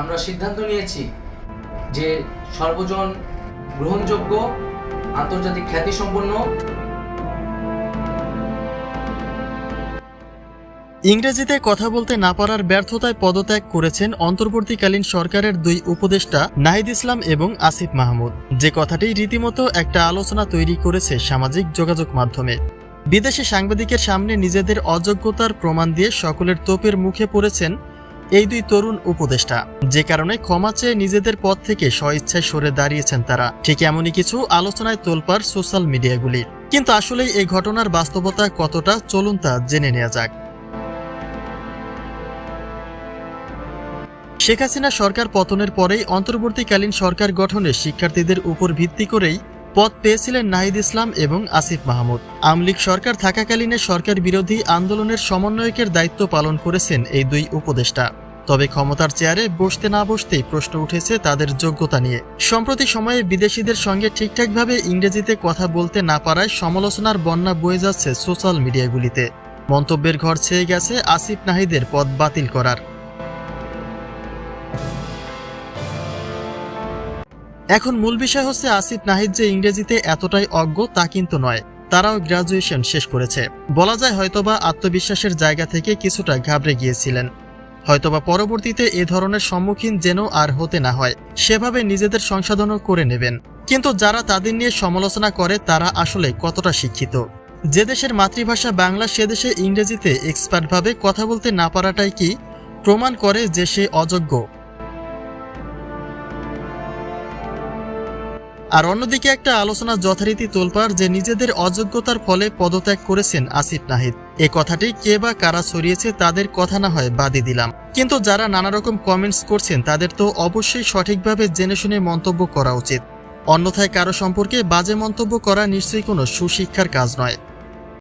আমরা সিদ্ধান্ত নিয়েছি যে সর্বজন গ্রহণযোগ্য, আন্তর্জাতিক খ্যাতিসম্পন্ন ইংরেজিতে কথা বলতে না পারার ব্যর্থতায় পদত্যাগ করেছেন অন্তর্বর্তীকালীন সরকারের দুই উপদেষ্টা নাহিদ ইসলাম এবং আসিফ মাহমুদ। যে কথাটি রীতিমতো একটা আলোচনা তৈরি করেছে সামাজিক যোগাযোগ মাধ্যমে। বিদেশি সাংবাদিকের সামনে নিজেদের অযোগ্যতার প্রমাণ দিয়ে সকলের তোপের মুখে পড়েছেন এই দুই তরুণ উপদেষ্টা। যে কারণে ক্ষমা চেয়ে নিজেদের পদ থেকে স্বইচ্ছায় সরে দাঁড়িয়েছেন তারা। ঠিক এমনই কিছু আলোচনায় তোলপার সোশ্যাল মিডিয়াগুলি। কিন্তু আসলেই এই ঘটনার বাস্তবতা কতটা চলুন তা জেনে নেওয়া যাক। শেখ হাসিনা সরকার পতনের পরেই অন্তর্বর্তীকালীন সরকার গঠনে শিক্ষার্থীদের উপর ভিত্তি করেই পদ পেয়েছিলেন নাহিদ ইসলাম এবং আসিফ মাহমুদ। আমলিক সরকার থাকাকালীনে সরকার বিরোধী আন্দোলনের সমন্বয়কের দায়িত্ব পালন করেছেন এই দুই উপদেষ্টা। তবে ক্ষমতার চেয়ারে বসতে না বসতেই প্রশ্ন উঠেছে তাদের যোগ্যতা নিয়ে। সম্প্রতি সময়ে বিদেশিদের সঙ্গে ঠিকঠাকভাবে ইংরেজিতে কথা বলতে না পারায় সমালোচনার বন্যা বয়ে যাচ্ছে সোশ্যাল মিডিয়াগুলিতে। মন্তব্যের ঘর ছেয়ে গেছে আসিফ নাহিদের পদ বাতিল করার। এখন মূল বিষয় হচ্ছে আসিফ নাহিদ যে ইংরেজিতে এতটাই অজ্ঞ তা কিন্তু নয়, তারাও গ্রাজুয়েশন শেষ করেছে। বলা যায় হয়তোবা আত্মবিশ্বাসের জায়গা থেকে কিছুটা ঘাবড়ে গিয়েছিলেন। হয়তোবা পরবর্তীতে এ ধরনের সম্মুখীন যেন আর হতে না হয়, সেভাবে নিজেদের সংশোধনও করে নেবেন। কিন্তু যারা তাদের নিয়ে সমালোচনা করে, তারা আসলে কতটা শিক্ষিত? যে দেশের মাতৃভাষা বাংলা, সে দেশে ইংরেজিতে এক্সপার্টভাবে কথা বলতে না পারাটাই কি প্রমাণ করে যে সে অযোগ্য? আর অন্যদিকে একটা আলোচনা যথারীতি তোলপার যে নিজেদের অযোগ্যতার ফলে পদত্যাগ করেছেন আসিফ নাহিদ। এ কথাটি কে বা কারা ছড়িয়েছে তাদের কথা না হয় বাদই দিলাম। কিন্তু যারা নানা রকম কমেন্টস করছেন, তাদের তো অবশ্যই সঠিকভাবে জেনে শুনে মন্তব্য করা উচিত। অন্যথায় কারও সম্পর্কে বাজে মন্তব্য করা নিশ্চয়ই কোনো সুশিক্ষার কাজ নয়।